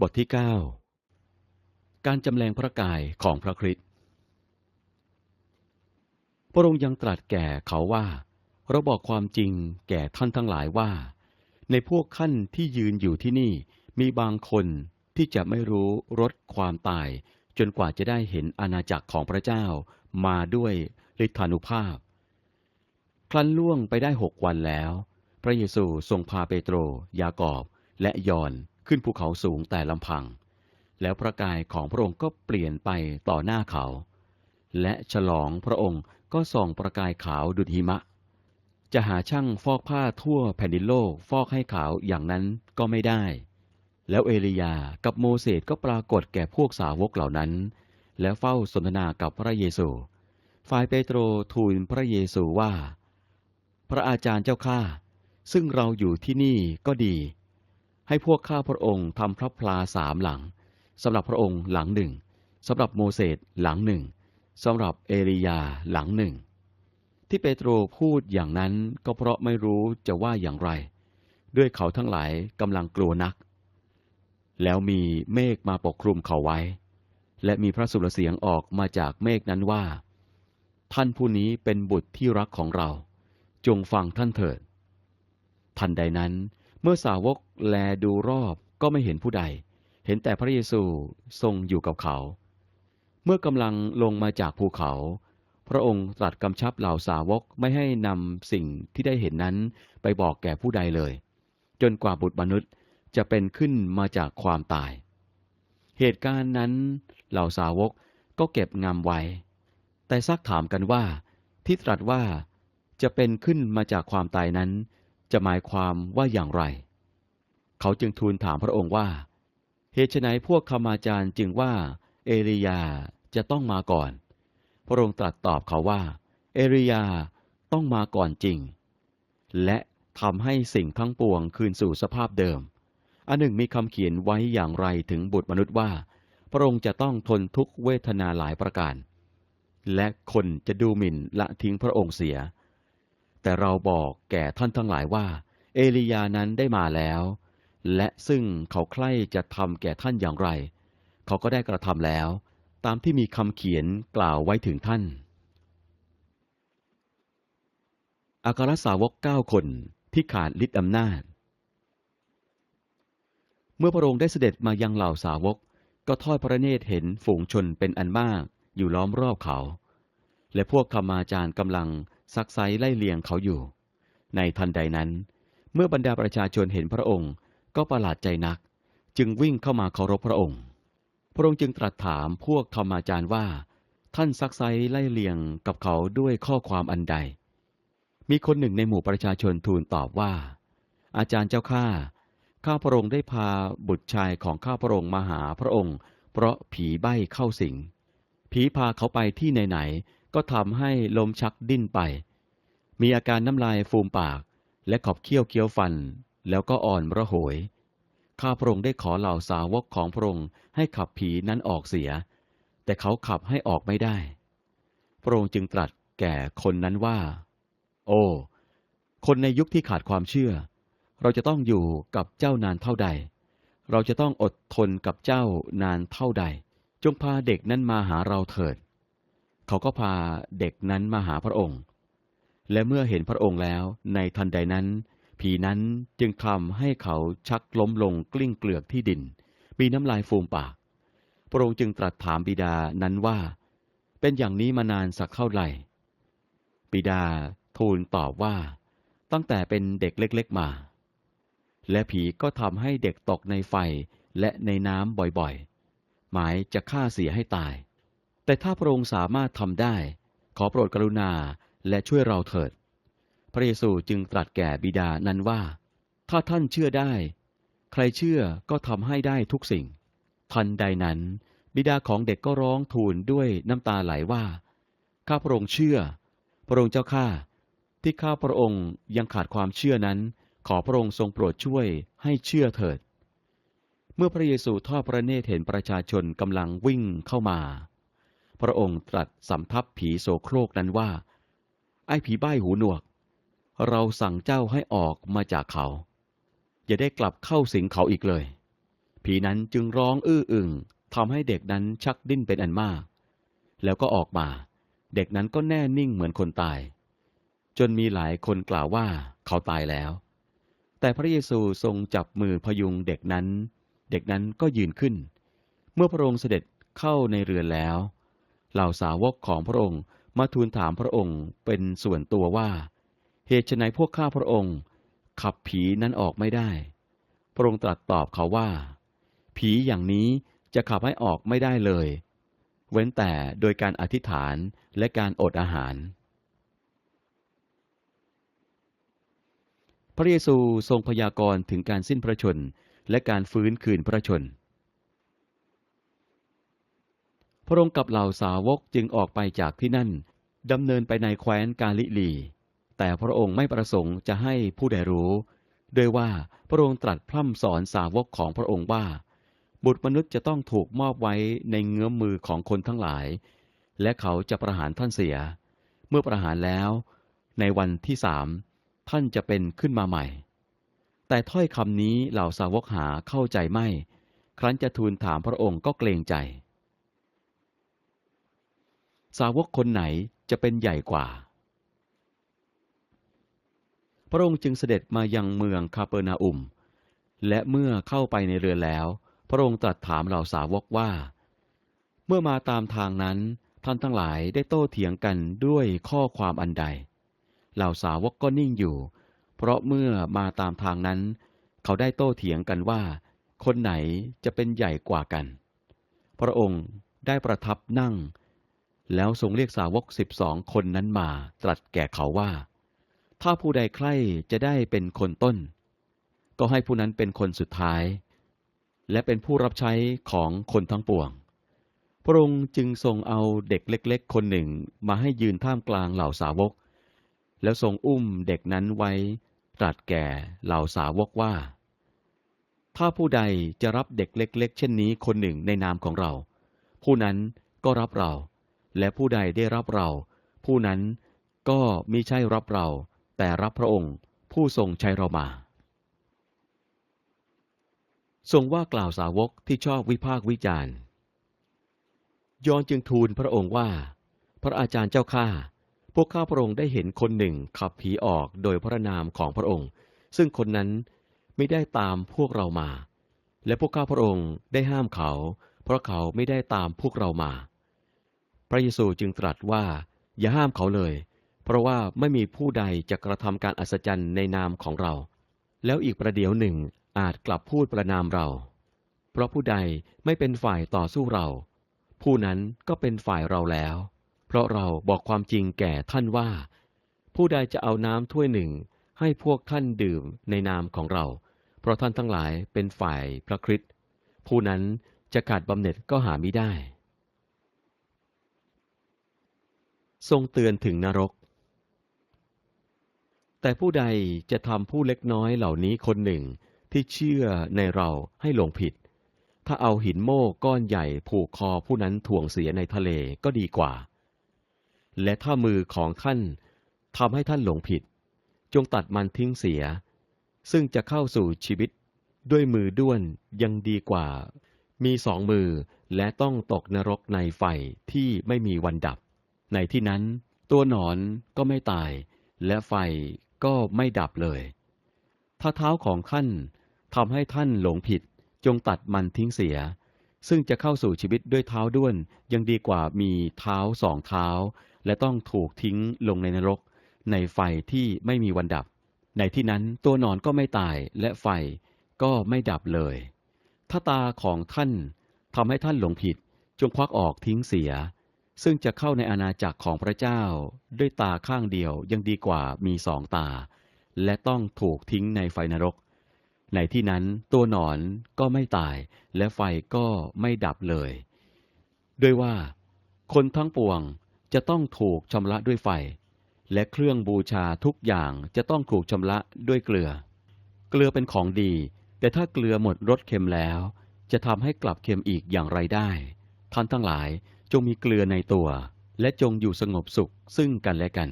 บทที่ 9 การจำแรงพระกายของพระคริสต์ พระองค์ยังตรัสแก่เขาว่า เราบอกความจริงแก่ท่านทั้งหลายว่า ในพวกท่านที่ยืนอยู่ที่นี่มีบางคนที่จะไม่รู้รสความตาย จนกว่าจะได้เห็นอาณาจักรของพระเจ้ามาด้วยฤทธานุภาพครั้นล่วงไปได้หกวันแล้ว พระเยซูทรงพาเปโตร ยากอบ และยอน ขึ้นภูเขาสูงแต่ลำพัง แล้วพระกายของพระองค์ก็เปลี่ยนไปต่อหน้าเขา และฉลองพระองค์ก็ส่องประกายขาวดุจหิมะ จะหาช่างฟอกผ้าทั่วแผ่นดินโลกฟอกให้ขาวอย่างนั้นก็ไม่ได้ แล้วเอลียากับโมเสสก็ปรากฏแก่พวกสาวกเหล่านั้น แล้วเฝ้าสนทนากับพระเยซูฝ่ายเปโตรทูลพระเยซูว่า พระอาจารย์เจ้าข้าซึ่งเราอยู่ที่นี่ก็ดี ให้พวกข้าพระองค์ทำพระพลาสามหลังสำหรับพระองค์หลังหนึ่งสำหรับโมเสสหลังหนึ่งสำหรับเอลียาหลังหนึ่ง ที่เปโตรพูดอย่างนั้นก็เพราะไม่รู้จะว่าอย่างไร ด้วยเขาทั้งหลายกำลังกลัวนัก แล้วมีเมฆมาปกคลุมเขาไว้ และมีพระสุรเสียงออกมาจากเมฆนั้นว่า ท่านผู้นี้เป็นบุตรที่รักของเรา จงฟังท่านเถิด ทันใดนั้น เมื่อสาวกแลดูรอบก็ไม่เห็นผู้ใด เห็นแต่พระเยซูทรงอยู่กับเขา เมื่อกำลังลงมาจากภูเขา พระองค์ตรัสกำชับเหล่าสาวกไม่ให้นำสิ่งที่ได้เห็นนั้นไปบอกแก่ผู้ใดเลย จนกว่าบุตรมนุษย์จะเป็นขึ้นมาจากความตาย เหตุการณ์นั้นเหล่าสาวกก็เก็บงำไว้ แต่ซักถามกันว่าที่ตรัสว่าจะเป็นขึ้นมาจากความตายนั้น จะหมายความว่าอย่างไร เขาจึงทูลถามพระองค์ว่า เหตุไฉนพวกคมาจารย์จึงว่า เอลียาจะต้องมาก่อน พระองค์ตรัสตอบเขาว่า เอลียาต้องมาก่อนจริง และทำให้สิ่งทั้งปวงคืนสู่สภาพเดิม อันหนึ่งมีคำเขียนไว้อย่างไรถึงบุตรมนุษย์ว่า พระองค์จะต้องทนทุกเวทนาหลายประการ และคนจะดูหมิ่นละทิ้งพระองค์เสีย แต่เราบอกแก่ท่านทั้งหลายว่า เอลียานั้นได้มาแล้ว และซึ่งเขาใคร่จะทำแก่ท่านอย่างไร เขาก็ได้กระทำแล้ว ตามที่มีคำเขียนกล่าวไว้ถึงท่านอาคารสาวกเก้าคนที่ขาดฤทธิอำนาจ เมื่อพระองค์ได้เสด็จมายังเหล่าสาวก ก็ทอดพระเนตรเห็นฝูงชนเป็นอันมากอยู่ล้อมรอบเขา และพวกธรรมาจารย์กำลัง ซักไซไล่เลียงเขาอยู่ ในทันใดนั้น เมื่อบรรดาประชาชนเห็นพระองค์ก็ประหลาดใจนัก จึงวิ่งเข้ามาเคารพพระองค์ พระองค์จึงตรัสถามพวกธรรมาจารย์ว่า ท่านซักไซไล่เลียงกับเขาด้วยข้อความอันใด มีคนหนึ่งในหมู่ประชาชนทูลตอบว่า อาจารย์เจ้าข้าข้าพระองค์ได้พาบุตรชายของข้าพระองค์มาหาพระองค์ เพราะผีใบ้เข้าสิง ผีพาเขาไปที่ไหนๆ ก็ทำให้ลมชักดิ้นไป มีอาการน้ำลายฟูมปาก และขอบเคี้ยวเคี้ยวฟัน แล้วก็อ่อนระโหย ข้าพระองค์ได้ขอเหล่าสาวกของพระองค์ให้ขับผีนั้นออกเสีย แต่เขาขับให้ออกไม่ได้ พระองค์จึงตรัสแก่คนนั้นว่า โอ้ คนในยุคที่ขาดความเชื่อ เราจะต้องอยู่กับเจ้านานเท่าใด เราจะต้องอดทนกับเจ้านานเท่าใด จงพาเด็กนั้นมาหาเราเถิด เขาก็พาเด็กนั้นมาหาพระองค์ และเมื่อเห็นพระองค์แล้ว ในทันใดนั้น ผีนั้นจึงทำให้เขาชักล้มลงกลิ้งเกลือกที่ดินมีน้ำลายฟูมปาก พระองค์จึงตรัสถามบิดานั้นว่า เป็นอย่างนี้มานานสักเท่าไหร่ บิดาทูลตอบว่า ตั้งแต่เป็นเด็กเล็กๆมา และผีก็ทำให้เด็กตกในไฟและในน้ำบ่อยๆ หมายจะฆ่าเสียให้ตาย แต่ถ้าพระองค์สามารถทำได้ ขอโปรดกรุณาและช่วยเราเถิด พระเยซูจึงตรัสแก่บิดานั้นว่า ถ้าท่านเชื่อได้ ใครเชื่อก็ทำให้ได้ทุกสิ่ง ทันใดนั้น บิดาของเด็กก็ร้องทูลด้วยน้ำตาไหลว่า ข้าพระองค์เชื่อ พระองค์เจ้าข้า ที่ข้าพระองค์ยังขาดความเชื่อนั้น ขอพระองค์ทรงโปรดช่วยให้เชื่อเถิด เมื่อพระเยซูทอดพระเนตรเห็นประชาชนกำลังวิ่งเข้ามา พระองค์ตรัสสำทับผีโสโครกนั้นว่า ไอ้ผีใบ้หูหนวก เราสั่งเจ้าให้ออกมาจากเขา อย่าได้กลับเข้าสิงเขาอีกเลย ผีนั้นจึงร้องอื้ออึงทำให้เด็กนั้นชักดิ้นเป็นอันมาก แล้วก็ออกมา เด็กนั้นก็แน่นิ่งเหมือนคนตาย จนมีหลายคนกล่าวว่าเขาตายแล้ว แต่พระเยซูทรงจับมือพยุงเด็กนั้น เด็กนั้นก็ยืนขึ้น เมื่อพระองค์เสด็จเข้าในเรือนแล้ว เหล่าสาวกของพระองค์มาทูลถามพระองค์เป็นส่วนตัวว่า เหตุไฉนพวกข้าพระองค์ ขับผีนั้นออกไม่ได้ พระองค์ตรัสตอบเขาว่า ผีอย่างนี้จะขับให้ออกไม่ได้เลย เว้นแต่โดยการอธิษฐานและการอดอาหาร พระเยซูทรงพยากรณ์ถึงการสิ้นพระชนและการฟื้นคืนพระชนม์ พระองค์กับเหล่าสาวกจึงออกไปจากที่นั่นดำเนินไปในแคว้นกาลิลี แต่พระองค์ไม่ประสงค์จะให้ผู้ใดรู้ด้วยว่าพระองค์ตรัสพร่ำสอนสาวกของพระองค์ว่า บุตรมนุษย์จะต้องถูกมอบไว้ในเงื้อมมือของคนทั้งหลาย และเขาจะประหารท่านเสีย เมื่อประหารแล้ว ในวันที่สามท่านจะเป็นขึ้นมาใหม่ แต่ถ้อยคำนี้เหล่าสาวกหาเข้าใจไม่ ครั้นจะทูลถามพระองค์ก็เกรงใจ สาวกคนไหนจะเป็นใหญ่กว่า พระองค์จึงเสด็จมายังเมืองคาเปอร์นาอุม และเมื่อเข้าไปในเรือแล้ว พระองค์ตรัสถามเหล่าสาวกว่า เมื่อมาตามทางนั้นท่านทั้งหลายได้โต้เถียงกันด้วยข้อความอันใด เหล่าสาวกก็นิ่งอยู่ เพราะเมื่อมาตามทางนั้น เขาได้โต้เถียงกันว่า คนไหนจะเป็นใหญ่กว่ากัน พระองค์ได้ประทับนั่ง แล้วทรงเรียกสาวกสิบสองคนนั้นมา ตรัสแก่เขาว่า ถ้าผู้ใดใคร่จะได้เป็นคนต้น ก็ให้ผู้นั้นเป็นคนสุดท้าย และเป็นผู้รับใช้ของคนทั้งปวง พระองค์จึงทรงเอาเด็กเล็ก ๆ คนหนึ่งมาให้ยืนท่ามกลางเหล่าสาวก แล้วทรงอุ้มเด็กนั้นไว้ ตรัสแก่เหล่าสาวกว่า ถ้าผู้ใดจะรับเด็กเล็ก ๆ เช่นนี้คนหนึ่งในนามของเรา ผู้นั้นก็รับเรา และผู้ใดได้รับเรา ผู้นั้นก็มิใช่รับเรา แต่รับพระองค์ ผู้ทรงใช้เรามา ทรงว่ากล่าวสาวกที่ชอบวิพากษ์วิจารณ์ยอนจึงทูลพระองค์ว่า พระอาจารย์เจ้าข้าพวกข้าพระองค์ได้เห็นคนหนึ่งขับผีออกโดยพระนามของพระองค์ ซึ่งคนนั้นไม่ได้ตามพวกเรามา และพวกข้าพระองค์ได้ห้ามเขา เพราะเขาไม่ได้ตามพวกเรามา พระเยซูจึงตรัสว่า อย่าห้ามเขาเลย เพราะว่าไม่มีผู้ใดจะกระทำการอัศจรรย์ในนามของเรา แล้วอีกประเดี๋ยวหนึ่งอาจกลับพูดประนามเรา เพราะผู้ใดไม่เป็นฝ่ายต่อสู้เรา ผู้นั้นก็เป็นฝ่ายเราแล้ว เพราะเราบอกความจริงแก่ท่านว่า ผู้ใดจะเอาน้ำถ้วยหนึ่ง ให้พวกท่านดื่มในนามของเรา เพราะท่านทั้งหลายเป็นฝ่ายพระคริสต์ผู้นั้นจะขาดบำเหน็จก็หาไม่ได้ ทรงเตือนถึงนรก แต่ผู้ใดจะทำผู้เล็กน้อยเหล่านี้คนหนึ่งที่เชื่อในเราให้หลงผิด ถ้าเอาหินโม่ก้อนใหญ่ผูกคอผู้นั้นถ่วงเสียในทะเลก็ดีกว่า และถ้ามือของท่านทำให้ท่านหลงผิด จงตัดมันทิ้งเสีย ซึ่งจะเข้าสู่ชีวิตด้วยมือด้วนยังดีกว่า มีสองมือและต้องตกนรกในไฟที่ไม่มีวันดับ ในที่นั้น ตัวหนอนก็ไม่ตาย และไฟก็ไม่ดับเลย ถ้าเท้าของท่านทำให้ท่านหลงผิด จงตัดมันทิ้งเสีย ซึ่งจะเข้าสู่ชีวิตด้วยเท้าด้วน ยังดีกว่ามีเท้าสองเท้า และต้องถูกทิ้งลงในนรก ในไฟที่ไม่มีวันดับ ในที่นั้นตัวหนอนก็ไม่ตายและไฟก็ไม่ดับเลย ถ้าตาของท่านทำให้ท่านหลงผิด จงควักออกทิ้งเสีย ซึ่งจะเข้าในอาณาจักรของพระเจ้า ด้วยตาข้างเดียวยังดีกว่ามีสองตา และต้องถูกทิ้งในไฟนรก ในที่นั้นตัวหนอนก็ไม่ตาย และไฟก็ไม่ดับเลย ด้วยว่า คนทั้งปวงจะต้องถูกชำระด้วยไฟ และเครื่องบูชาทุกอย่างจะต้องถูกชำระด้วยเกลือ เกลือเป็นของดี แต่ถ้าเกลือหมดรสเค็มแล้ว จะทำให้กลับเค็มอีกอย่างไรได้ท่านทั้งหลาย จงมีเกลือในตัว และจงอยู่สงบสุขซึ่งกันและกัน